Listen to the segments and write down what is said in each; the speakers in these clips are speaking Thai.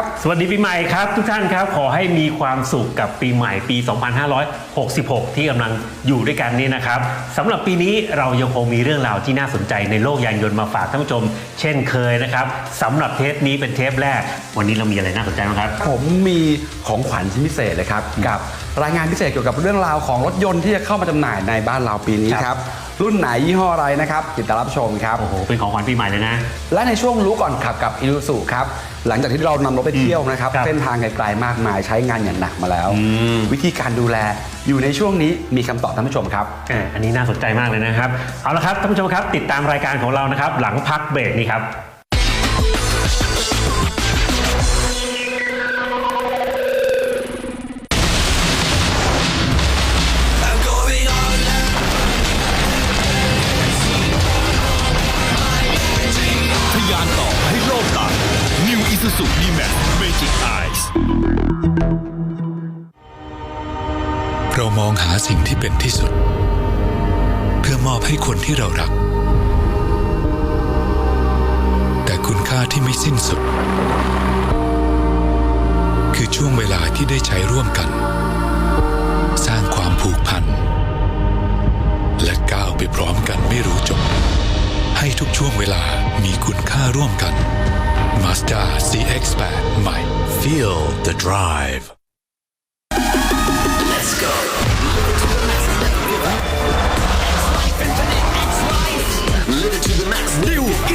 ครับสวัสดีปีใหม่ครับ ทุกท่านครับ ขอให้มีความสุขกับปีใหม่ปี 2566 ที่กำลังอยู่ด้วยกันนี้นะครับสำหรับปีนี้เรายังคงมีเรื่องราวที่น่าสนใจในโลกยานยนต์มาฝากท่านผู้ชม เช่นเคยนะครับสำหรับเทปนี้เป็นเทปแรก วันนี้เรามีอะไรน่าสนใจบ้างครับ ผมมีของขวัญชิ้นพิเศษเลยครับกับ รายงานพิเศษเกี่ยวกับเรื่องราวของรถยนต์ที่จะเข้ามาจำหน่ายในบ้านเราปีนี้ครับ รุ่นไหนยี่ห้ออะไรนะครับติดตามรับชมครับ โอ้โห เป็นของขวัญปีใหม่เลยนะ และในช่วงรู้ก่อนขับกับอิลูสุครับ หลังจากที่เรานำรถไปเที่ยวนะครับ ครับเส้นทางไกลๆมากมายใช้งานอย่างหนักมาแล้วมวิธีการดูแลอยู่ในช่วงนี้มีคำตอบท่านผู้ชมครับ อ่าอันนี้น่าสนใจมากเลยนะครับ เอาละครับท่านผู้ชมครับ ติดตามรายการของเรานะครับ หลังพักเบรกนี้ครับ สิ่งที่เป็นที่สุด เพื่อมอบให้คนที่เรารัก แต่คุณค่าที่ไม่สิ้นสุด คือช่วงเวลาที่ได้ใช้ร่วมกัน สร้างความผูกพัน และก้าวไปพร้อมกันไม่รู้จบ ให้ทุกช่วงเวลามีคุณค่าร่วมกัน Mazda CX-8 ใหม่ Feel the drive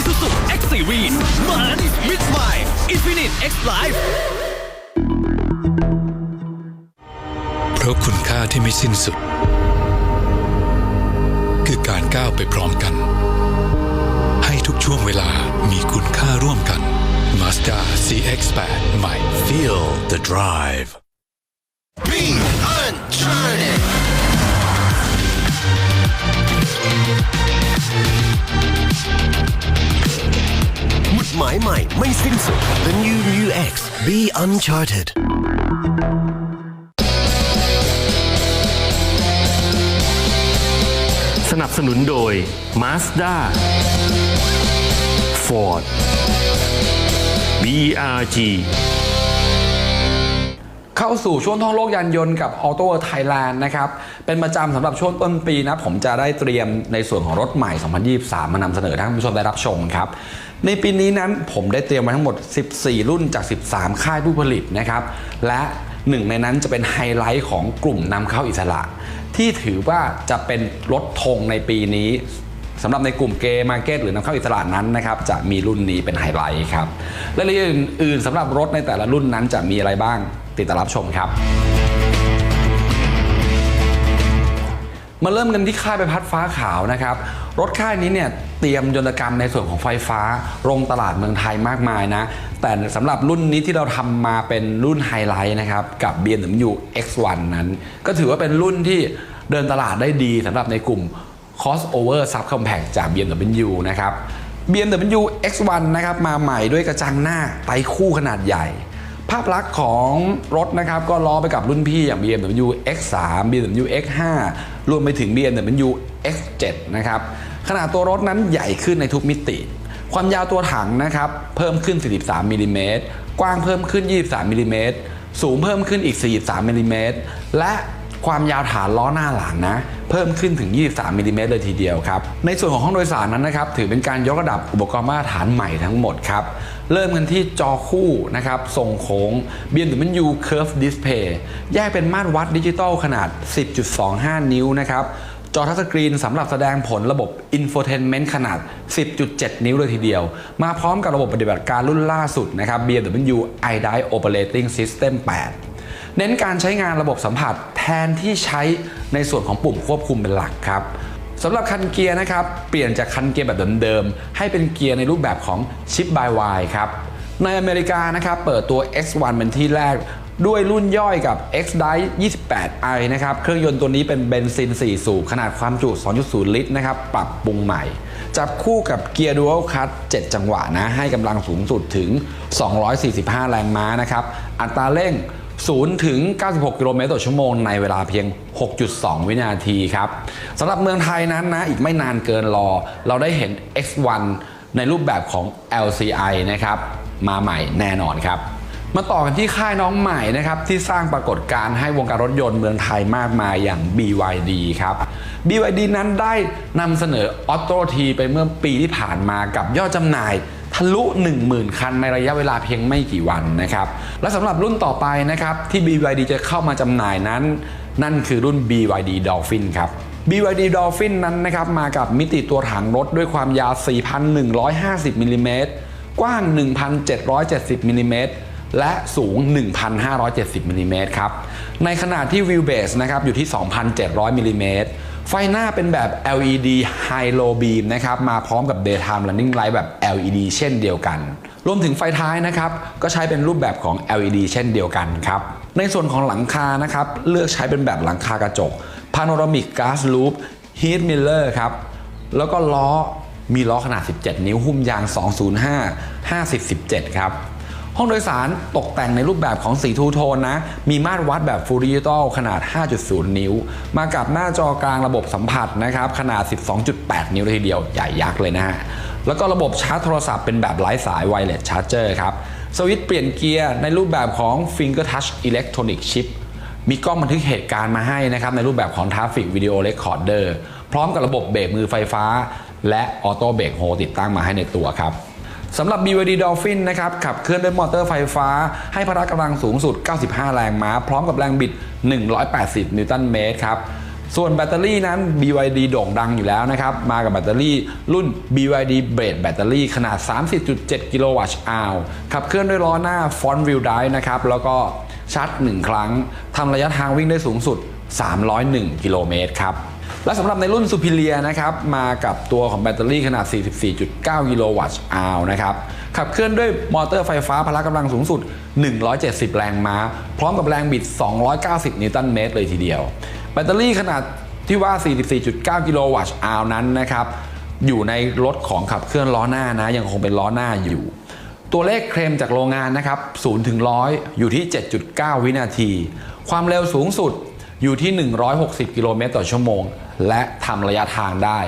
Isuzu X Series มัน Mid Mind Infinite X Life เพราะคุณค่าที่ไม่สิ้นสุด คือการก้าวไปพร้อมกัน ให้ทุกช่วงเวลามีคุณค่าร่วมกัน Mazda CX-8 ใหม่ Feel the drive Being Uncharted หมุด หมายใหม่ไม่สิ้นสุด The New Mu X Be Uncharted สนับสนุนโดย Mazda Ford BRG เข้าสู่ช่วงท่องโลกยานยนต์กับ Auto Thailand นะครับ เป็นประจำสำหรับช่วงต้นปีนะ ผมจะได้เตรียมในส่วนของรถใหม่ 2023 มานำเสนอท่านผู้ชมได้รับชมครับ ในปีนี้นั้นผมได้เตรียมมาทั้งหมด 14 รุ่นจาก 13 ค่ายผู้ผลิตนะครับ และหนึ่งในนั้นจะเป็นไฮไลท์ของกลุ่มนำเข้าอิสระ ที่ถือว่าจะเป็นรถธงในปีนี้สำหรับในกลุ่มเกย์มาร์เก็ตหรือนำเข้าอิสระนั้นนะครับจะมีรุ่นนี้เป็นไฮไลท์ครับและรายละเอียดอื่นๆสำหรับรถในแต่ละรุ่นนั้นจะมีอะไรบ้าง ติดตามรับชมครับ มาเริ่มกันที่ค่ายใบพัดฟ้าขาวนะครับ รถค่ายนี้เนี่ยเตรียมยนตกรรมในส่วนของไฟฟ้าลงตลาดเมืองไทยมากมายนะ แต่สำหรับรุ่นนี้ที่เราทำมาเป็นรุ่นไฮไลท์นะครับ กับ BMW X1 นั้น ก็ถือว่าเป็นรุ่นที่เดินตลาดได้ดีสำหรับในกลุ่ม crossover sub compact จาก BMW นะครับ BMW X1 นะครับมาใหม่ด้วยกระจังหน้าไตคู่ขนาดใหญ่าพลักษณ์ของรถนะครับ ก็ล้อไปกับรุ่นพี่อย่าง BMW X3 BMW X5 รวมไปถึง BMW X7 นะครับ ขนาดตัวรถนั้นใหญ่ขึ้นในทุกมิติ ความยาวตัวถังนะครับ เพิ่มขึ้น 43มิลลิเมตรกว้างเพิ่มขึ้น 23มิลลิเมตรสูงเพิ่มขึ้นอีก 43มิลลิเมตรและความยาวฐานล้อหน้าหลังนะ เพิ่มขึ้นถึง 23มิลลิเมตรเลยทีเดียวครับ ในส่วนของห้องโดยสารนั้นนะครับ ถือเป็นการยกระดับอุปกรณ์มาตรฐานใหม่ทั้งหมดครับ เริ่มกันที่จอคู่นะครับทรงโค้ง BMW Curve Display แยกเป็นมาตรวัดดิจิตอลขนาด 10.25 นิ้วนะครับจอทัชสกรีนสำหรับแสดงผลระบบ Infotainment ขนาด 10.7 นิ้วเลยทีเดียว มาพร้อมกับระบบปฏิบัติการรุ่นล่าสุดนะครับ BMW iDrive Operating System 8 เน้นการใช้งานระบบสัมผัสแทนที่ใช้ในส่วนของปุ่มควบคุมเป็นหลักครับ สำหรับคันเกียร์นะครับ เปลี่ยนจากคันเกียร์แบบเดิมๆ ให้เป็นเกียร์ในรูปแบบของ Chip by Y ครับ ในอเมริกานะครับเปิดตัว X1 เป็นที่แรกด้วยรุ่นย่อยกับ X-Drive 28i นะครับ เครื่องยนต์ตัวนี้เป็นเบนซิน 4 สูบ ขนาดความจุ 2.0 ลิตรนะครับ ปรับปรุงใหม่ จับคู่กับเกียร์ Dual Cut 7 จังหวะนะ ให้กำลังสูงสุดถึง 245 แรงม้านะครับ อัตราเร่ง 0 ถึง 96 กิโลเมตรต่อชั่วโมงในเวลาเพียง 6.2 วินาทีครับสำหรับเมืองไทยนั้นนะ อีกไม่นานเกินรอ เราได้เห็น X1 ในรูปแบบของ LCI นะครับ มาใหม่แน่นอนครับ มาต่อกันที่ค่ายน้องใหม่นะครับ ที่สร้างปรากฏการณ์ให้วงการรถยนต์เมืองไทยมากมายอย่าง BYD ครับ BYD นั้นได้นำเสนอ Auto T ไปเมื่อปีที่ผ่านมากับยอดจำหน่าย ทะลุ 10,000 คันในระยะเวลาเพียงไม่กี่วันนะครับและสำหรับรุ่นต่อไปนะครับที่ BYD จะเข้ามาจำหน่ายนั้น นั่นคือรุ่น BYD Dolphin ครับ BYD Dolphin นั้นนะครับมากับมิติตัวถังรถด้วยความยาว 4,150มิลลิเมตรกว้าง 1,770มิลลิเมตรและสูง 1,570มิลลิเมตรครับ ในขณะที่วิวเบสนะครับอยู่ที่ 2,700มิลลิเมตร ไฟหน้าเป็นแบบ LED High Low Beam นะครับมาพร้อมกับ Daytime Running Light แบบ LED เช่นเดียวกัน รวมถึงไฟท้ายนะครับก็ใช้เป็นรูปแบบของ LED เช่นเดียวกันครับในส่วนของหลังคานะครับเลือกใช้เป็นแบบหลังคากระจก Panoramic Glass Roof Heat Mirror ครับแล้วก็ล้อมีล้อขนาด 17 นิ้วหุ้มยาง 205 50 17 ครับ ห้องโดยสารตกแต่งในรูปแบบของสีทูโทนนะ มีมาตรวัดแบบฟูลดิจิตอลขนาด 5.0 นิ้ว มากับหน้าจอกลางระบบสัมผัสนะครับ ขนาด 12.8 นิ้วเลยทีเดียว ใหญ่ยักษ์เลยนะฮะ แล้วก็ระบบชาร์จโทรศัพท์เป็นแบบไร้สายไวเลสชาร์จเจอร์ครับ สวิตช์เปลี่ยนเกียร์ในรูปแบบของ Finger Touch Electronic Chip มีกล้องบันทึกเหตุการณ์มาให้นะครับ ในรูปแบบของ Traffic Video Recorder พร้อมกับระบบเบรกมือไฟฟ้า และออโต้เบรกโฮติดตั้งมาให้ในตัวครับ สำหรับ BYD Dolphin นะครับขับเคลื่อนด้วยมอเตอร์ไฟฟ้า ให้พละกำลังสูงสุด 95 แรงม้า พร้อมกับแรงบิด 180 นิวตันเมตรครับส่วนแบตเตอรี่นั้น BYD โด่งดังอยู่แล้วนะครับ มากับแบตเตอรี่รุ่น BYD Blade แบตเตอรี่ขนาด 30.7 กิโลวัตต์อาวขับเคลื่อนด้วยล้อหน้า Front Wheel Drive นะครับ แล้วก็ชาร์จ 1 ครั้งทำระยะทางวิ่งได้สูงสุด 301 กิโลเมตรครับ และสำหรับในรุ่น Superior นะครับ มากับตัวของแบตเตอรี่ขนาด 44.9 กิโลวัตต์อาวนะครับ ขับเคลื่อนด้วยมอเตอร์ไฟฟ้าพละกำลังสูงสุด 170 แรงม้า พร้อมกับแรงบิด 290 นิวตันเมตรเลยทีเดียว แบตเตอรี่ขนาดที่ว่า 44.9 กิโลวัตต์อาวนั้นนะครับ อยู่ในรถของขับเคลื่อนล้อหน้านะ ยังคงเป็นล้อหน้าอยู่ ตัวเลขเคลมจากโรงงานนะครับ0ถึง100 อยู่ที่ 7.9 วินาที ความเร็วสูงสุด อยู่ที่ 160 กิโลเมตรต่อชั่วโมง และทำระยะทางได้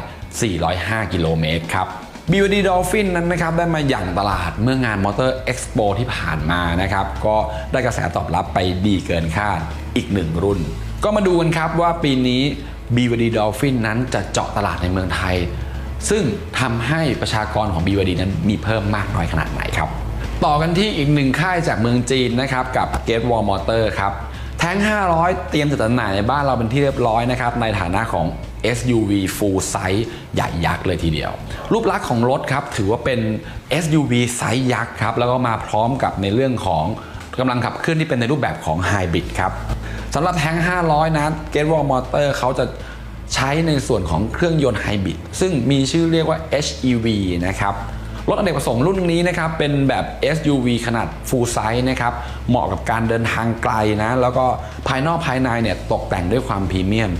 405 กิโลเมตรครับ BYD Dolphin นั้นนะครับได้มาอย่างตลาดเมื่องานมอเตอร์เอ็กซ์โปที่ผ่านมานะครับ ก็ได้กระแสตอบรับไปดีเกินคาดอีกหนึ่งรุ่น ก็มาดูกันครับว่าปีนี้ BYD Dolphin นั้นจะเจาะตลาดในเมืองไทย ซึ่งทำให้ประชากรของ BYD นั้นมีเพิ่มมากน้อยขนาดไหนครับ ต่อกันที่อีกหนึ่งค่ายจากเมืองจีนนะครับกับ Gate Wall Motor ครับ แท้ง 500 เตรียมจะจำหน่ายในบ้านเราเป็นที่เรียบร้อยนะครับ ในฐานะของ SUV full size ใหญ่ยักษ์เลยทีเดียว รูปลักษณ์ของรถครับ ถือว่าเป็น SUV ไซส์ยักษ์ครับ แล้วก็มาพร้อมกับในเรื่องของกำลังขับเคลื่อนที่เป็นในรูปแบบของไฮบริดครับสำหรับแท้ง 500 นะ Gate Wall Motor เขาจะใช้ในส่วนของเครื่องยนต์ไฮบริดซึ่งมีชื่อเรียกว่า HEV นะครับ รถอเนกประสงค์รุ่นนี้นะครับเป็นแบบ SUV ขนาด full size นะครับเหมาะกับการเดินทางไกลนะแล้วก็ภายนอกภายในเนี่ยตกแต่งด้วยความพรีเมียม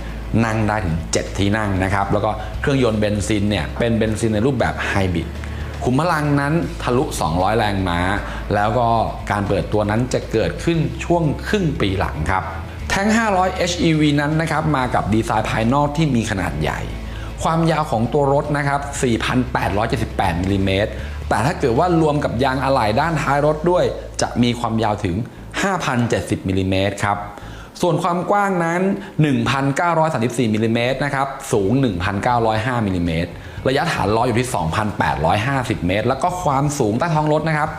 นั่งได้ถึง 7 ที่นั่งนะครับ แล้วก็เครื่องยนต์เบนซินเนี่ย เป็นเบนซินในรูปแบบไฮบริดขุมพลังนั้นทะลุ 200 แรงม้า แล้วก็การเปิดตัวนั้นจะเกิดขึ้นช่วงครึ่งปีหลังครับ แท้ง 500 HEV นั้นนะครับ มากับดีไซน์ภายนอกที่มีขนาดใหญ่ ความยาวของตัวรถนะครับ 4,878มิลลิเมตรแต่ถ้าเกิดว่ารวมกับยางอะไหล่ด้านท้ายรถด้วย จะมีความยาวถึง 5,070มิลลิเมตรครับ ส่วนความกว้างนั้น 1,934มิลลิเมตรนะครับ สูง 1,905มิลลิเมตร ระยะฐานล้ออยู่ที่ 2,850 เมตร แล้วก็ความสูงใต้ท้องรถนะครับ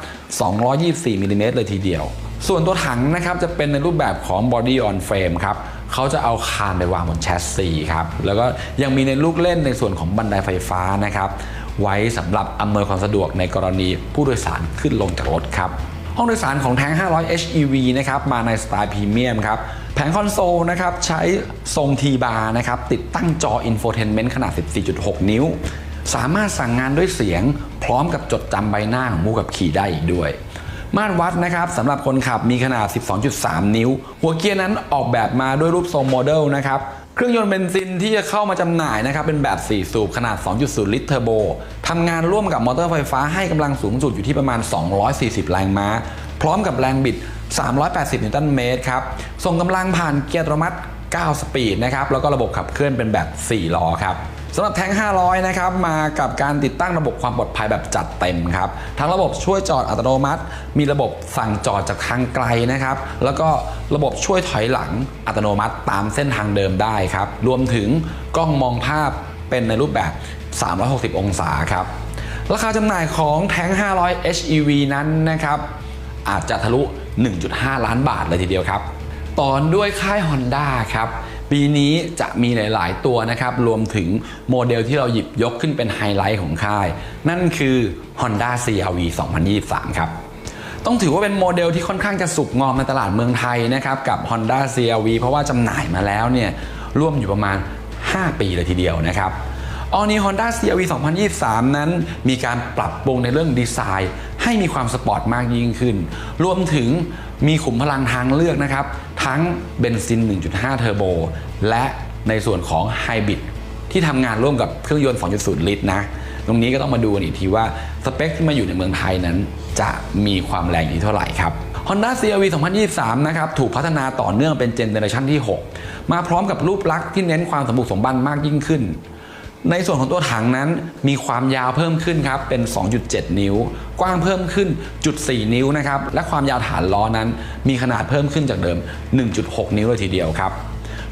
224มิลลิเมตรเลยทีเดียว ส่วนตัวถังนะครับจะเป็นในรูปแบบของ body on frame ครับ เขาจะเอาคานไปวางบนแชสซีครับ แล้วก็ยังมีในลูกเล่นในส่วนของบันไดไฟฟ้านะครับ ไว้สำหรับอำนวยความสะดวกในกรณีผู้โดยสารขึ้นลงจากรถครับ ห้องโดยสารของแท้ง 500 HEV นะครับ มาในสไตล์พรีเมียมครับ แผงคอนโซลนะครับ ใช้ทรง T bar นะครับ ติดตั้งจอ Infotainment ขนาด 14.6 นิ้ว สามารถสั่งงานด้วยเสียง พร้อมกับจดจำใบหน้าของผู้ขับขี่ได้อีกด้วย มาตรวัดนะครับสำหรับคนขับมีขนาด 12.3 นิ้ว หัวเกียร์นั้นออกแบบมาด้วยรูปทรงโมเดลนะครับเครื่องยนต์เบนซินที่จะเข้ามาจำหน่ายนะครับเป็นแบบ 4 สูบขนาด 2.0 ลิตรเทอร์โบทำงานร่วมกับมอเตอร์ไฟฟ้าให้กำลังสูงสุดอยู่ที่ประมาณ 240 แรงม้า พร้อมกับแรงบิด 380 นิวตันเมตรครับ ส่งกำลังผ่านเกียร์อัตโนมัติ 9 สปีดนะครับ แล้วก็ระบบขับเคลื่อนเป็นแบบ 4 ล้อครับ สำหรับแท้ง 500 นะครับ มากับการติดตั้งระบบความปลอดภัยแบบจัดเต็มครับ ทั้งระบบช่วยจอดอัตโนมัติ มีระบบสั่งจอดจากทางไกลนะครับ แล้วก็ระบบช่วยถอยหลังอัตโนมัติตามเส้นทางเดิมได้ครับ รวมถึงกล้องมองภาพเป็นในรูปแบบ 360 องศาครับ ราคาจำหน่ายของแท้ง 500 HEV นั้นนะครับ อาจจะทะลุ 1.5 ล้านบาทเลยทีเดียวครับต่อด้วยค่าย Honda ครับ ปีนี้จะมีหลาย ๆ ตัวนะครับ รวมถึงโมเดลที่เราหยิบยกขึ้นเป็นไฮไลท์ของค่าย นั่นคือ Honda CR-V 2023 ครับต้องถือว่าเป็นโมเดลที่ค่อนข้างจะสุกงอมในตลาดเมืองไทยนะครับ กับ Honda CR-V เพราะว่าจำหน่ายมาแล้วเนี่ยร่วมอยู่ประมาณ 5 ปีเลยทีเดียวนะครับ All New Honda CR-V 2023 นั้นมีการปรับปรุงในเรื่องดีไซน์ ให้มีความสปอร์ตมากยิ่งขึ้น รวมถึงมีขุมพลังทางเลือกนะครับ ทั้งเบนซิน 1.5 เทอร์โบ และในส่วนของไฮบริดที่ทำงานร่วมกับเครื่องยนต์ 2.0 ลิตรนะ ตรงนี้ก็ต้องมาดูกันอีกทีว่า สเปคที่มาอยู่ในเมืองไทยนั้น จะมีความแรงอยู่เท่าไหร่ครับ Honda CR-V 2023 นะครับ ถูกพัฒนาต่อเนื่องเป็นเจเนอเรชันที่ 6 มาพร้อมกับรูปลักษณ์ที่เน้นความสมบูรณ์สมบันมากยิ่งขึ้น ในส่วนของตัวถังนั้นมีความยาวเพิ่มขึ้นครับเป็น 2.7 นิ้ว กว้างเพิ่มขึ้นจุด4นิ้วนะครับและความยาวฐานล้อนั้น มีขนาดเพิ่มขึ้นจากเดิม 1.6 นิ้วเลยทีเดียวครับ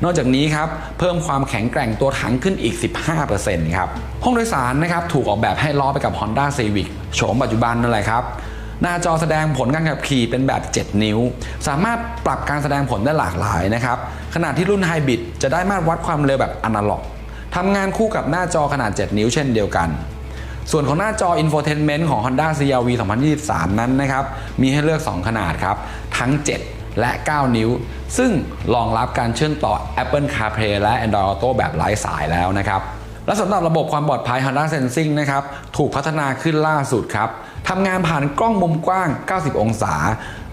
นอกจากนี้ครับเพิ่มความแข็งแกร่งตัวถังขึ้นอีก 15%ครับห้องโดยสารนะครับถูกออกแบบให้ล้อไปกับ Honda Civic โฉมปัจจุบันนั่นแหละครับหน้าจอแสดงผลการขับขี่เป็นแบบ 7 นิ้ว สามารถปรับการแสดงผลได้หลากหลายนะครับขณะที่รุ่นไฮบริดจะได้มาตรวัดความเร็วแบบอนาล็อก ทำงานคู่กับหน้าจอขนาด 7 นิ้วเช่นเดียวกัน ส่วนของหน้าจอ Infotainment ของ Honda CR-V 2023 นั้นนะครับ มีให้เลือก 2 ขนาดครับ ทั้ง 7 และ 9 นิ้ว ซึ่งรองรับการเชื่อมต่อ Apple CarPlay และ Android Auto แบบไร้สายแล้วนะครับและสำหรับระบบความปลอดภัย Honda Sensing นะครับ ถูกพัฒนาขึ้นล่าสุดครับทำงานผ่านกล้องมุมกว้าง 90 องศา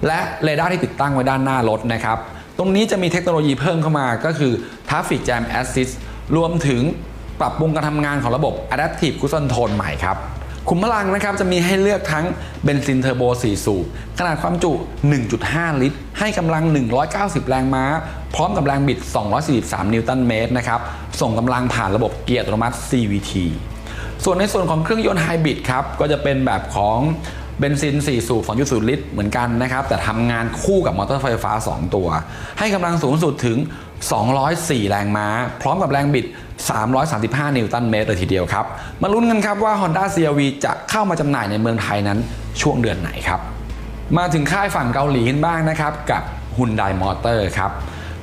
และเรดาร์ที่ติดตั้งไว้ด้านหน้ารถนะครับ ตรงนี้จะมีเทคโนโลยีเพิ่มเข้ามาก็คือ Traffic Jam Assist รวมถึงปรับปรุงการทำงานของระบบ Adaptive Cruise Control ใหม่ครับขุมพลังนะครับจะมีให้เลือกทั้งเบนซินเทอร์โบ 4 สูบ ขนาดความจุ 1.5 ลิตร ให้กำลัง 190 แรงม้า พร้อมกับแรงบิด 243 นิวตันเมตรนะครับ ส่งกำลังผ่านระบบเกียร์อัตโนมัติ CVT ส่วนในส่วนของเครื่องยนต์ไฮบริดครับ ก็จะเป็นแบบของเบนซิน 4 สูบ 2.0 ลิตร เหมือนกันนะครับ แต่ทำงานคู่กับมอเตอร์ไฟฟ้า 2 ตัว ให้กำลังสูงสุดถึง 204 แรงม้า พร้อมกับแรงบิด 335 นิวตันเมตรเลยทีเดียวครับ มาลุ้นกันครับว่า Honda CR-V จะเข้ามาจำหน่ายในเมืองไทยนั้นช่วงเดือนไหนครับ มาถึงค่ายฝั่งเกาหลีกันบ้างนะครับ กับ Hyundai Motor ครับ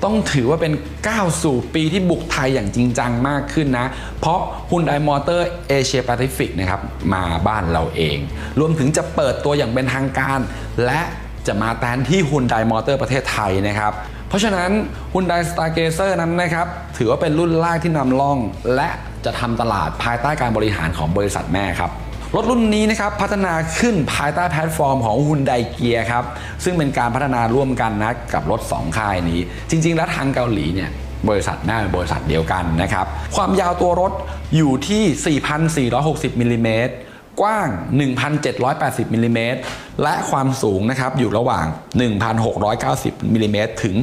ต้องถือว่าเป็นก้าวสู่ปีที่บุกไทยอย่างจริงจังมากขึ้นนะ เพราะ Hyundai Motor Asia Pacific นะครับ มาบ้านเราเอง รวมถึงจะเปิดตัวอย่างเป็นทางการ และจะมาแทนที่ Hyundai Motor ประเทศไทยนะครับ เพราะฉะนั้น Hyundai Stargazer นั้นนะครับ ถือว่าเป็นรุ่นแรกที่นำล่อง และจะทำตลาดภายใต้การบริหารของบริษัทแม่ครับรถรุ่นนี้นะครับพัฒนาขึ้นภายใต้แพลตฟอร์มของ Hyundai Gear ครับ ซึ่งเป็นการพัฒนาร่วมกันนะกับรถ 2 ค่ายนี้ จริง ๆ แล้วทางเกาหลีเนี่ยบริษัทแม่เป็นบริษัทเดียวกันนะครับ ความยาวตัวรถอยู่ที่ 4,460มิลลิเมตร กว้าง 1,780มิลลิเมตรและความสูงนะครับอยู่ระหว่าง 1,690มิลลิเมตรถึง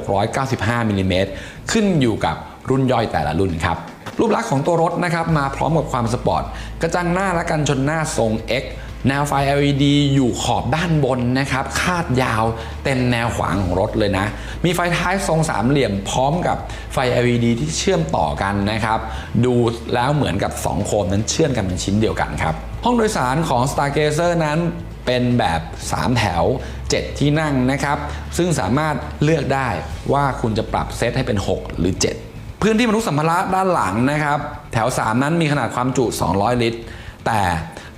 1,695มิลลิเมตรขึ้นอยู่กับรุ่นย่อยแต่ละรุ่นครับรูปลักษณ์ของตัวรถนะครับมาพร้อมกับความสปอร์ตกระจังหน้าและกันชนหน้าทรง X แนวไฟ LED อยู่ขอบด้านบนนะครับ คาดยาวเต็มแนวขวางของรถเลยนะ มีไฟท้ายทรงสามเหลี่ยมพร้อมกับไฟ LED ที่เชื่อมต่อกันนะครับ ดูแล้วเหมือนกับ 2 โคมนั้นเชื่อมกันเป็นชิ้นเดียวกันครับ ห้องโดยสารของ Stargazer นั้นเป็นแบบ 3 แถว 7 ที่นั่งนะครับ ซึ่งสามารถเลือกได้ว่าคุณจะปรับเซตให้เป็น 6 หรือ 7 พื้นที่บรรทุกสัมภาระด้านหลังนะครับ แถว 3 นั้นมีขนาดความจุ 200 ลิตร แต่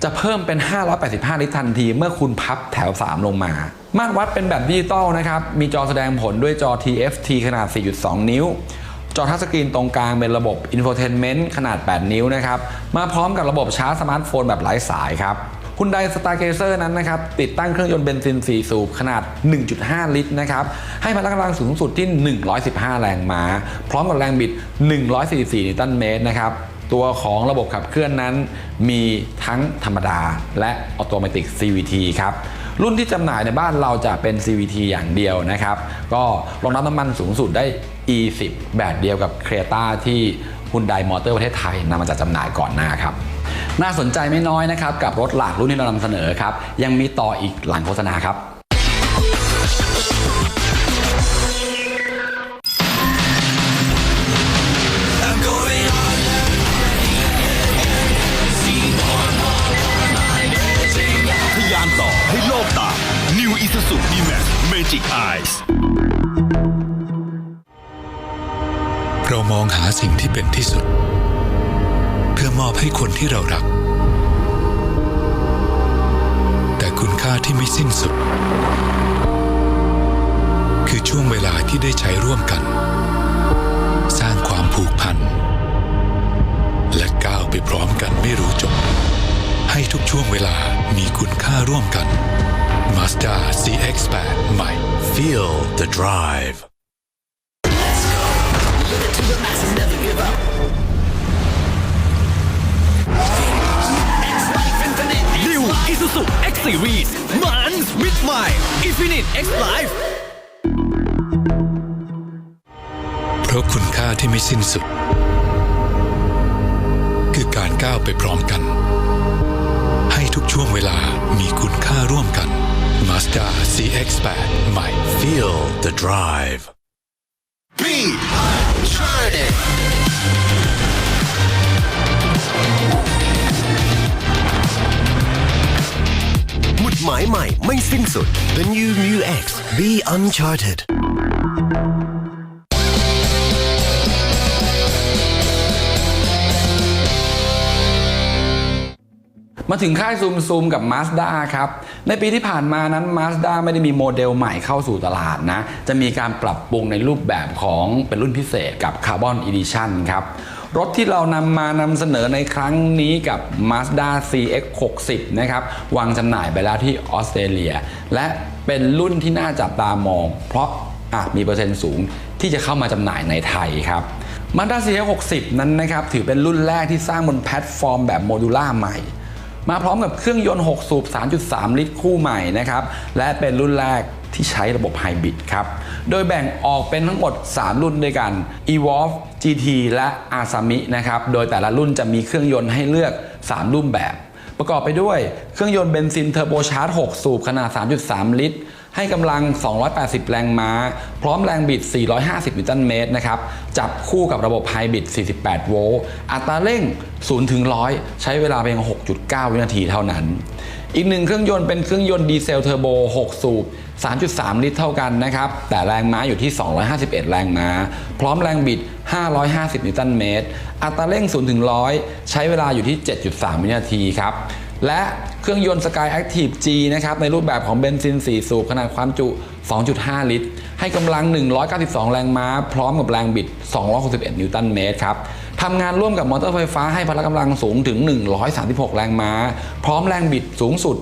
จะเพิ่มเป็น 585 ลิตรทันที เมื่อคุณพับแถว 3 ลงมา มาตรวัดเป็นแบบดิจิตอลนะครับ มีจอแสดงผลด้วยจอ TFT ขนาด 4.2 นิ้ว จอทัชสกรีนตรงกลางเป็นระบบ Infotainment ขนาด 8 นิ้วนะครับ มาพร้อมกับระบบชาร์จสมาร์ทโฟนแบบไร้สายครับคุณไดสตาร์เกเซอร์นั้นนะครับติดตั้งเครื่องยนต์เบนซิน 4 สูบขนาด 1.5 ลิตรนะครับให้พลังกำลังสูงสุดที่ 115 แรงม้า พร้อมกับแรงบิด 144 นิวตันเมตรนะครับ ตัวของระบบขับเคลื่อนนั้น มีทั้งธรรมดาและออโตเมติก CVT ครับรุ่นที่จำหน่ายในบ้านเราจะเป็น CVT อย่างเดียวนะครับ ก็รองรับน้ำมันสูงสุดได้ E10 แบบเดียวกับ c r e t a ที่ฮุนไดมอเตอร์ประเทศไทยนำมาจัดจำหน่ายก่อนหน้าครับน่าสนใจไม่น้อยนะครับ กับรถหลากรุ่นที่เรานำเสนอครับ ยังมีต่ออีกหลังโฆษณาครับ Magic Eyes เรามองหาสิ่งที่เป็นที่สุด เพื่อมอบให้คนที่เรารัก แต่คุณค่าที่ไม่สิ้นสุด คือช่วงเวลาที่ได้ใช้ร่วมกัน สร้างความผูกพัน และก้าวไปพร้อมกันไม่รู้จบ ให้ทุกช่วงเวลามีคุณค่าร่วมกัน Mazda CX-8 ใหม่ Feel the drive New Isuzu X Series มัน with my Infinite X Life เพราะคุณค่าที่ไม่สิ้นสุด คือการก้าวไปพร้อมกัน ให้ทุกช่วงเวลามีคุณค่าร่วมกัน Mazda CX-8 ใหม่ Feel the drive Be Uncharted หมุดหมายใหม่ไม่สิ้นสุด The New Mu X Be Uncharted มาถึงค่ายซูมซูมกับ Mazda ครับ ในปีที่ผ่านมานั้น Mazda ไม่ได้มีโมเดลใหม่เข้าสู่ตลาดนะ จะมีการปรับปรุงในรูปแบบของเป็นรุ่นพิเศษกับ Carbon Edition ครับ รถที่เรานำมานำเสนอในครั้งนี้กับ Mazda CX-60 นะครับ วางจำหน่ายไปแล้วที่ออสเตรเลีย และเป็นรุ่นที่น่าจับตามอง เพราะอะมีเปอร์เซ็นต์สูงที่จะเข้ามาจำหน่ายในไทยครับ Mazda CX-60 นั้นนะครับ ถือเป็นรุ่นแรกที่สร้างบนแพลตฟอร์มแบบโมดูล่าใหม่ มาพร้อมกับเครื่องยนต์ 6 สูบ 3.3 ลิตรคู่ใหม่นะครับ และเป็นรุ่นแรกที่ใช้ระบบไฮบริดครับ โดยแบ่งออกเป็นทั้งหมด 3 รุ่นด้วยกัน Evolve GT และ Asami นะครับ โดยแต่ละรุ่นจะมีเครื่องยนต์ให้เลือก 3 รูปแบบ ประกอบไปด้วยเครื่องยนต์เบนซินเทอร์โบชาร์จ 6 สูบขนาด 3.3 ลิตร ให้กำลัง 280 แรงม้า พร้อมแรงบิด 450 นิวตันเมตรนะครับ จับคู่กับระบบไฮบริด 48 โวลต์ อัตราเร่ง 0 ถึง 100 ใช้เวลาเพียง 6.9 วินาทีเท่านั้น อีกหนึ่งเครื่องยนต์เป็นเครื่องยนต์ดีเซลเทอร์โบ 6 สูบ 3.3 ลิตรเท่ากันนะครับ แต่แรงม้าอยู่ที่ 251 แรงม้า พร้อมแรงบิด 550 นิวตันเมตร อัตราเร่ง 0 ถึง 100 ใช้เวลาอยู่ที่ 7.3 วินาทีครับ และเครื่องยนต์ Sky Active G นะครับ ในรูปแบบของเบนซิน 4 สูบขนาดความจุ 2.5 ลิตร ให้กำลัง 192 แรงม้า พร้อมกับแรงบิด 261 นิวตันเมตรครับทำงานร่วมกับมอเตอร์ไฟฟ้าให้พละกำลังสูงถึง 136 แรงม้า พร้อมแรงบิดสูงสุด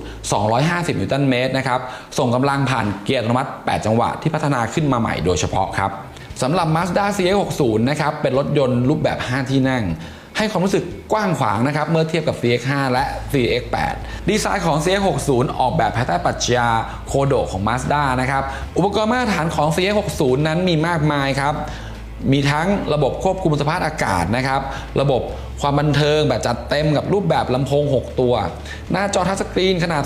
250 นิวตันเมตรนะครับ ส่งกำลังผ่านเกียร์อัตโนมัติ 8 จังหวะที่พัฒนาขึ้นมาใหม่โดยเฉพาะครับสำหรับ Mazda CX-60 นะครับ เป็นรถยนต์รูปแบบ 5 ที่นั่ง ให้ความรู้สึกกว้างขวางนะครับ เมื่อเทียบกับ CX5 และ CX8 ดีไซน์ของ CX60 ออกแบบภายใต้ปรัชญาโคโดของ Mazda นะครับ อุปกรณ์มาตรฐานของ CX60 นั้นมีมากมายครับ มีทั้งระบบควบคุมสภาพอากาศนะครับ ระบบความบันเทิงแบบจัดเต็มกับรูปแบบลำโพง 6 ตัว หน้าจอทัชสกรีนขนาด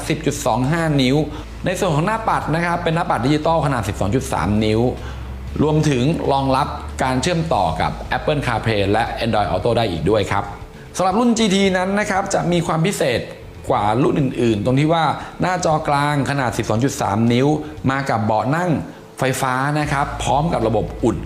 10.25 นิ้ว ในส่วนของหน้าปัดนะครับ เป็นหน้าปัดดิจิตอลขนาด 12.3 นิ้ว รวมถึงรองรับ การเชื่อมต่อกับ Apple CarPlay และ Android Auto ได้อีกด้วยครับสำหรับรุ่น GT นั้นนะครับจะมีความพิเศษกว่ารุ่นอื่น ๆ ตรงที่ว่าหน้าจอกลางขนาด 12.3 นิ้ว มากับเบาะนั่งไฟฟ้านะครับ พร้อมกับระบบอุ่น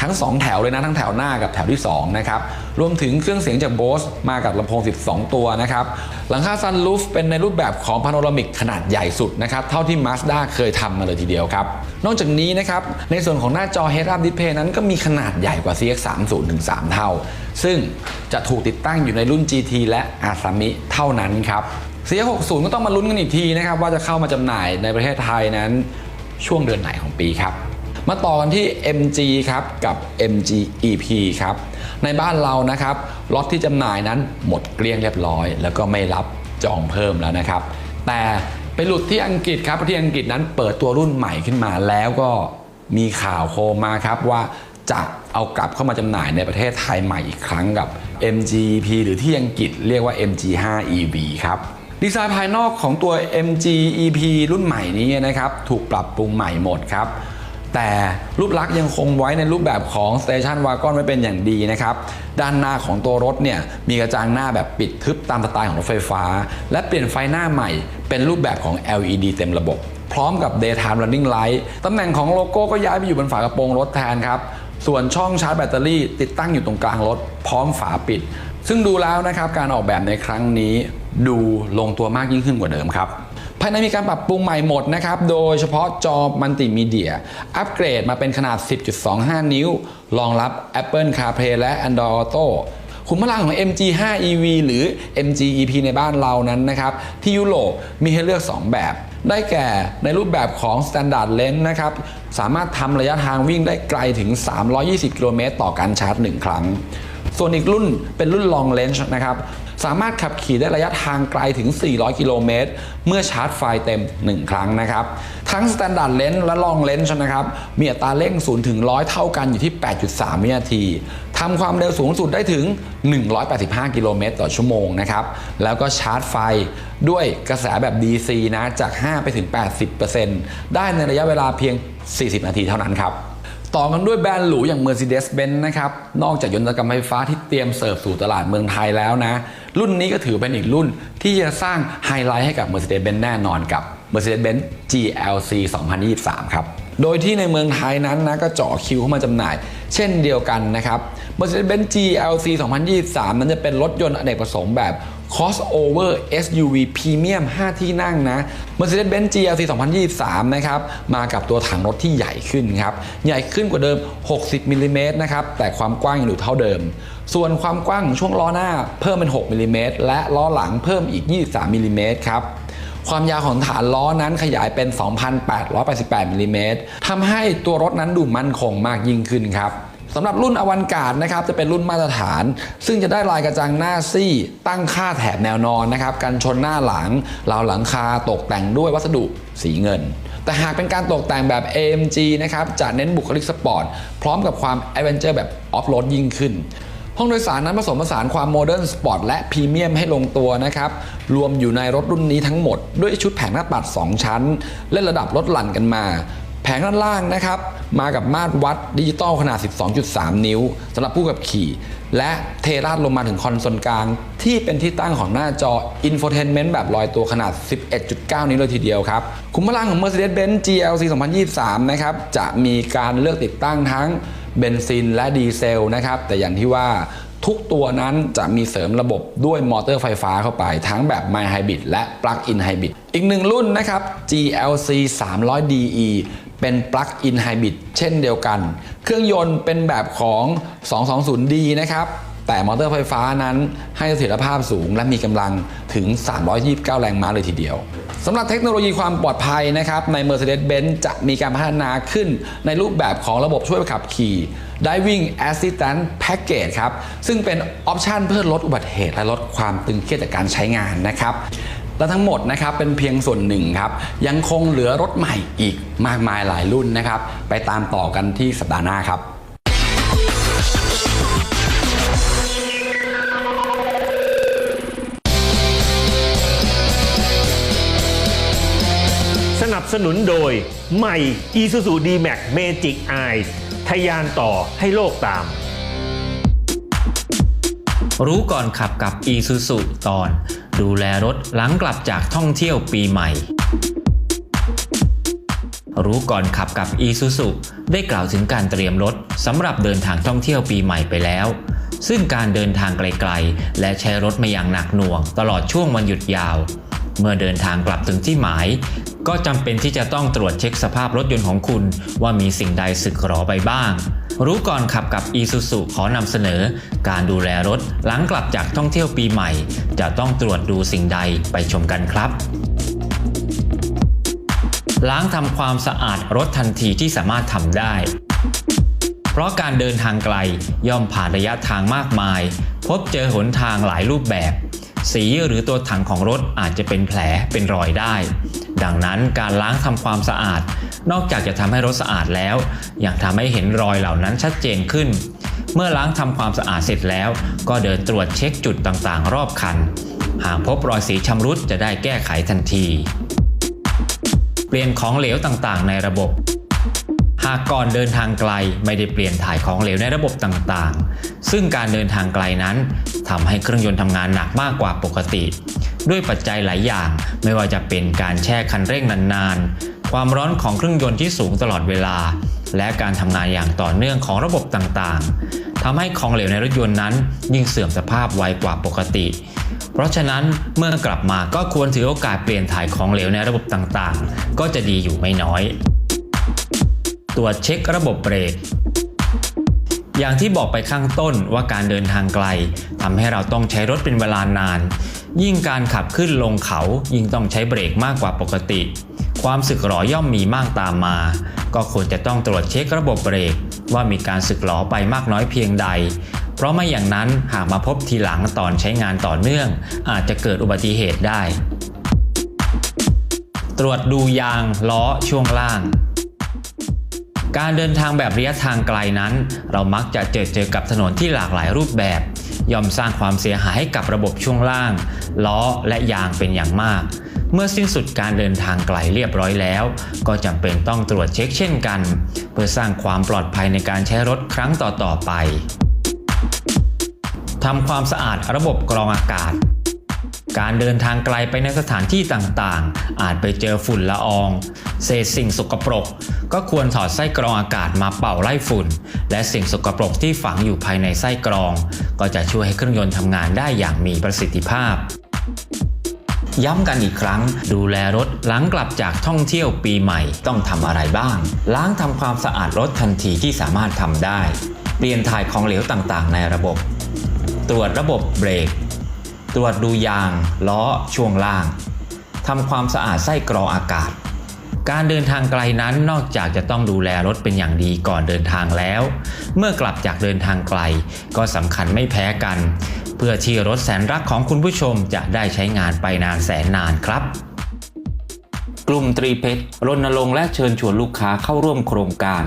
ทั้ง 2 แถวเลยนะทั้งแถวหน้ากับแถวที่2นะครับรวมถึงเครื่องเสียงจาก Bose มากับลำโพง 12 ตัวนะครับหลังคาซันลูฟเป็นในรูปแบบของพาโนรามิกขนาดใหญ่สุดนะครับเท่าที่ Mazda เคยทำมาเลยทีเดียวครับนอกจากนี้นะครับในส่วนของหน้าจอ Head Up Display นั้นก็มีขนาดใหญ่กว่า CX30 ถึง 3 เท่า ซึ่งจะถูกติดตั้งอยู่ในรุ่น GT และ Asami เท่านั้นครับ CX60 ก็ต้องมาลุ้นกันอีกทีนะครับว่าจะเข้ามาจำหน่ายในประเทศไทยนั้นช่วงเดือนไหนของปีครับ มาต่อกันที่ MG ครับกับ MG EP ครับในบ้านเรานะครับล็อตที่จำหน่ายนั้นหมดเกลี้ยงเรียบร้อย แล้วก็ไม่รับจองเพิ่มแล้วนะครับ แต่ไปหลุดที่อังกฤษครับที่อังกฤษนั้นเปิดตัวรุ่นใหม่ขึ้นมาแล้วก็มีข่าวโคมาครับว่าจะเอากลับเข้ามาจำหน่ายในประเทศไทยใหม่อีกครั้งกับ MGP หรือที่อังกฤษเรียกว่า MG5 EV ครับดีไซน์ภายนอกของตัว MG EP รุ่นใหม่นี้นะครับ ถูกปรับปรุงใหม่หมดครับ แต่รูปลักษณ์ยังคงไว้ในรูปแบบของ Station Wagon ไว้เป็นอย่างดีนะครับ ด้านหน้าของตัวรถเนี่ยมีกระจังหน้าแบบปิดทึบตามสไตล์ของรถไฟฟ้า และเปลี่ยนไฟหน้าใหม่เป็นรูปแบบของ LED เต็มระบบ พร้อมกับ Daytime Running Light ตำแหน่งของโลโก้ก็ย้ายไปอยู่บนฝากระโปรงรถแทนครับ ส่วนช่องชาร์จแบตเตอรี่ ติดตั้งอยู่ตรงกลางรถ พร้อมฝาปิด ซึ่งดูแล้วนะครับการออกแบบในครั้งนี้ ดูลงตัวมากยิ่งขึ้นกว่าเดิมครับายในมีการปรับปรุงใหม่หมดนะครับ โดยเฉพาะจอมัลติมีเดีย อัปเกรดมาเป็นขนาด 10.25 นิ้ว รองรับ Apple CarPlay และ Android Auto ขุมพลังของ MG5 EV หรือ MG EP ในบ้านเรานั้นนะครับ ที่ยุโรปมีให้เลือก 2 แบบ ได้แก่ในรูปแบบของ Standard Length นะครับ สามารถทำระยะทางวิ่งได้ไกลถึง 320 กิโลเมตรต่อการชาร์จ 1 ครั้ง ส่วนอีกรุ่นเป็นรุ่น Long Range นะครับ สามารถขับขี่ได้ระยะทางไกลถึง 400 กิโลเมตร เมื่อชาร์จไฟเต็ม 1 ครั้งนะครับ ทั้ง Standard Range และ Long Range นะครับ มีอัตราเร่ง 0 ถึง 100 เท่ากันอยู่ที่ 8.3 วินาทีทำความเร็วสูงสุดได้ถึง 185 กิโลเมตรต่อชั่วโมงนะครับ แล้วก็ชาร์จไฟด้วยกระแสแบบ DC นะ จาก 5 ไปถึง 80%ได้ในระยะเวลาเพียง 40 นาทีเท่านั้นครับ ต่อกันด้วยแบรนด์หรูอย่าง Mercedes-Benz นะครับ นอกจากยนตกรรมไฟฟ้าที่เตรียมเสิร์ฟสู่ตลาดเมืองไทยแล้วนะ รุ่นนี้ก็ถือเป็นอีกรุ่นที่จะสร้างไฮไลท์ให้กับ Mercedes-Benz แน่นอนกับ Mercedes-Benz GLC 2023 ครับ โดยที่ในเมืองไทยนั้นนะก็เจาะคิวเข้ามาจำหน่าย เช่นเดียวกันนะครับ Mercedes-Benz GLC 2023 นั้นจะเป็นรถยนต์อเนกประสงค์แบบ crossover SUV Premium 5 ที่นั่งนะ Mercedes-Benz GLC 2023 นะครับ มากับตัวถังรถที่ใหญ่ขึ้นครับ ใหญ่ขึ้นกว่าเดิม 60มิลลิเมตรนะครับ แต่ความกว้างยังอยู่เท่าเดิม ส่วนความกว้างของช่วงล้อหน้าเพิ่มเป็น 6มิลลิเมตรและล้อหลังเพิ่มอีก 23มิลลิเมตรครับความยาวของฐานล้อนั้นขยายเป็น 2,888มิลลิเมตรทำให้ตัวรถนั้นดูมั่นคงมากยิ่งขึ้นครับ สำหรับรุ่นอวันการ์ดนะครับจะเป็นรุ่นมาตรฐาน ซึ่งจะได้ลายกระจังหน้าซี่ ตั้งค่าแถบแนวนอนนะครับกันชนหน้าหลังราวหลังคาตกแต่งด้วยวัสดุสีเงิน แต่หากเป็นการตกแต่งแบบ AMG นะครับจะเน้นบุคลิกสปอร์ตพร้อมกับความแอดเวนเจอร์แบบออฟโรดยิ่งขึ้นห้องโดยสารนั้นผสมผสานความโมเดิร์นสปอร์ตและพรีเมียมให้ลงตัวนะครับ รวมอยู่ในรถรุ่นนี้ทั้งหมด ด้วยชุดแผงหน้าปัด 2 ชั้น และระดับลดหลั่นกันมา แผงด้านล่างนะครับมากับมาตรวัดดิจิตอลขนาด 12.3 นิ้วสำหรับผู้ขับขี่ และเทราดลงมาถึงคอนโซลกลาง ที่เป็นที่ตั้งของหน้าจอ Infotainment แบบลอยตัวขนาด 11.9 นิ้วเลยทีเดียวครับ คุ้มพลังของ Mercedes-Benz GLC 2023 นะครับจะมีการเลือกติดตั้งทั้งเบนซินและดีเซลนะครับแต่อย่างที่ว่าทุกตัวนั้นจะมีเสริมระบบด้วยมอเตอร์ไฟฟ้าเข้าไป ทั้งแบบ My Hybrid และ Plug-in Hybrid อีกหนึ่งรุ่นนะครับ GLC 300DE เป็น Plug-in Hybrid เช่นเดียวกัน เครื่องยนต์เป็นแบบของ 220D นะครับ แต่มอเตอร์ไฟฟ้านั้นให้เสถียรภาพสูงและมีกำลังถึง 329 แรงม้าเลยทีเดียวสำหรับเทคโนโลยีความปลอดภัยนะครับ ใน Mercedes-Benz จะมีการพัฒนาขึ้นในรูปแบบของระบบช่วยขับขี่ Driving Assistant Package ครับ ซึ่งเป็นออปชันเพื่อลดอุบัติเหตุและลดความตึงเครียดจากการใช้งานนะครับ และทั้งหมดนะครับเป็นเพียงส่วนหนึ่งครับ ยังคงเหลือรถใหม่อีกมากมายหลายรุ่นนะครับ ไปตามต่อกันที่สัปดาห์หน้าครับสนับสนุนโดยใหม่ Isuzu D-Max Magic Eyes ทะยานต่อให้โลกตาม รู้ก่อนขับกับ e s u s u ตอน ดูแลรถหลังกลับจากท่องเที่ยวปีใหม่ รู้ก่อนขับกับ e s u s u ได้กล่าวถึงการเตรียมรถสำหรับเดินทางท่องเที่ยวปีใหม่ไปแล้ว ซึ่งการเดินทางไกลๆ และใช้รถมาอย่างหนักหน่วง ตลอดช่วงวันหยุดยาว เมื่อเดินทางกลับถึงที่หมาย ก็จำเป็นที่จะต้องตรวจเช็คสภาพรถยนต์ของคุณ ว่ามีสิ่งใดสึกหรอไปบ้าง รู้ก่อนขับกับ e s u s u ขอนำเสนอ การดูแลรถหลังกลับจากท่องเที่ยวปีใหม่ จะต้องตรวจดูสิ่งใดไปชมกันครับล้างทำความสะอาดรถทันทีที่สามารถทำได้ เพราะการเดินทางไกลย่อมผ่านระยะทางมากมาย พบเจอหนทางหลายรูปแบบ สีหรือตัวถังของรถอาจจะเป็นแผลเป็นรอยได้ ดังนั้นการล้างทำความสะอาด นอกจากจะทำให้รถสะอาดแล้วยังทำให้เห็นรอยเหล่านั้นชัดเจนขึ้น เมื่อล้างทำความสะอาดเสร็จแล้ว ก็เดินตรวจเช็คจุดต่างๆ รอบคัน หากพบรอยสีชำรุดจะได้แก้ไขทันที เปลี่ยนของเหลวต่างๆ ในระบบ หากก่อนเดินทางไกลไม่ได้เปลี่ยนถ่ายของเหลวในระบบต่างๆ ซึ่งการเดินทางไกลนั้นทำให้เครื่องยนต์ทำงานหนักมากกว่าปกติ ด้วยปัจจัยหลายอย่างไม่ว่าจะเป็นการแช่คันเร่งนานๆ ความร้อนของเครื่องยนต์ที่สูงตลอดเวลา และการทำงานอย่างต่อเนื่องของระบบต่างๆทำให้ของเหลวในรถยนต์นั้น ยิ่งเสื่อมสภาพไวกว่าปกติ เพราะฉะนั้นเมื่อกลับมาก็ควรถือโอกาสเปลี่ยนถ่ายของเหลวในระบบต่างๆ ก็จะดีอยู่ไม่น้อย ตรวจเช็คระบบเบรก อย่างที่บอกไปข้างต้นว่าการเดินทางไกลทำให้เราต้องใช้รถเป็นเวลานาน ยิ่งการขับขึ้นลงเขายิ่งต้องใช้เบรกมากกว่าปกติ ความสึกหรอย่อมมีมากตามมา ก็ควรจะต้องตรวจเช็คระบบเบรก ว่ามีการสึกหรอไปมากน้อยเพียงใดเพราะไม่อย่างนั้นหากมาพบทีหลังตอนใช้งานต่อเนื่อง อาจจะเกิดอุบัติเหตุได้ ตรวจดูยางล้อช่วงล่าง การเดินทางแบบระยะทางไกลนั้น เรามักจะเจอเจอกับถนนที่หลากหลายรูปแบบ ย่อมสร้างความเสียหายให้กับระบบช่วงล่าง ล้อและยางเป็นอย่างมาก เมื่อสิ้นสุดการเดินทางไกลเรียบร้อยแล้ว ก็จำเป็นต้องตรวจเช็คเช่นกัน เพื่อสร้างความปลอดภัยในการใช้รถครั้งต่อๆไปทำความสะอาดระบบกรองอากาศ การเดินทางไกลไปในสถานที่ต่างๆ อาจไปเจอฝุ่นละออง เศษสิ่งสกปรก ก็ควรถอดไส้กรองอากาศมาเป่าไล่ฝุ่น และสิ่งสกปรกที่ฝังอยู่ภายในไส้กรอง ก็จะช่วยให้เครื่องยนต์ทำงานได้อย่างมีประสิทธิภาพย้ำกันอีกครั้ง ดูแลรถหลังกลับจากท่องเที่ยวปีใหม่ต้องทำอะไรบ้าง ล้างทำความสะอาดรถทันทีที่สามารถทำได้ เปลี่ยนถ่ายของเหลวต่างๆ ในระบบ ตรวจระบบเบรก ตรวจดูยาง ล้อ ช่วงล่างทำความสะอาดไส้กรองอากาศ การเดินทางไกลนั้นนอกจากจะต้องดูแลรถเป็นอย่างดีก่อนเดินทางแล้ว เมื่อกลับจากเดินทางไกลก็สำคัญไม่แพ้กัน เพื่อที่รถแสนรักของคุณผู้ชมจะได้ใช้งานไปนานแสนนานครับกลุ่มตรีเพชรรณรงค์และเชิญชวนลูกค้าเข้าร่วมโครงการ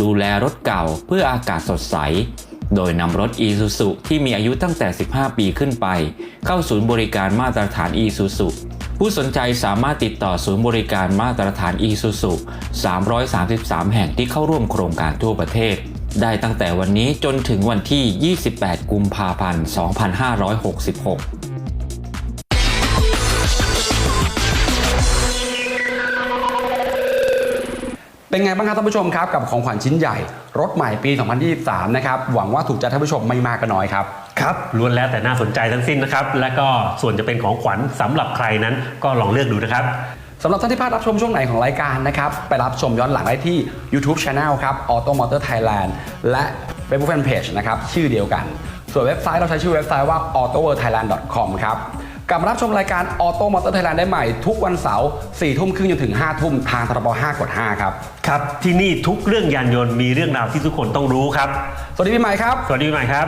ดูแลรถเก่าเพื่ออากาศสดใส โดยนำรถ e s u s u ที่มีอายุตั้งแต่ 15 ปีขึ้นไป เข้าศูนย์บริการมาตรฐาน e s u s u ผู้สนใจสามารถติดต่อศูนย์บริการมาตรฐาน e s u s u 333 แห่งที่เข้าร่วมโครงการทั่วประเทศ ได้ตั้งแต่วันนี้จนถึงวันที่ 28 กุมภาพันธ์ 2566 เป็นไงบ้างครับท่านผู้ชมครับกับของขวัญชิ้นใหญ่ รถใหม่ปี 2023 นะครับ หวังว่าถูกใจท่านผู้ชมไม่มากก็น้อยครับ ครับล้วนแล้วแต่น่าสนใจทั้งสิ้นนะครับ และก็ส่วนจะเป็นของขวัญสำหรับใครนั้นก็ลองเลือกดูนะครับสำหรับท่านที่พลาดรับชมช่วงไหนของรายการนะครับ ไปรับชมย้อนหลังได้ที่ YouTube Channel ครับ Auto Motor Thailand และ Facebook Fanpage นะครับชื่อเดียวกัน ส่วนเว็บไซต์เราใช้ชื่อเว็บไซต์ว่า autoworldthailand.com ครับ กลับมารับชมรายการ Auto Motor Thailand ได้ใหม่ทุกวันเสาร์4ทุ่มครึ่งจนถึง5ทุ่มทางทรบ5กด5ครับ ครับ ที่นี่ทุกเรื่องยานยนต์มีเรื่องราวที่ทุกคนต้องรู้ครับ สวัสดีปีใหม่ครับ สวัสดีปีใหม่ครับ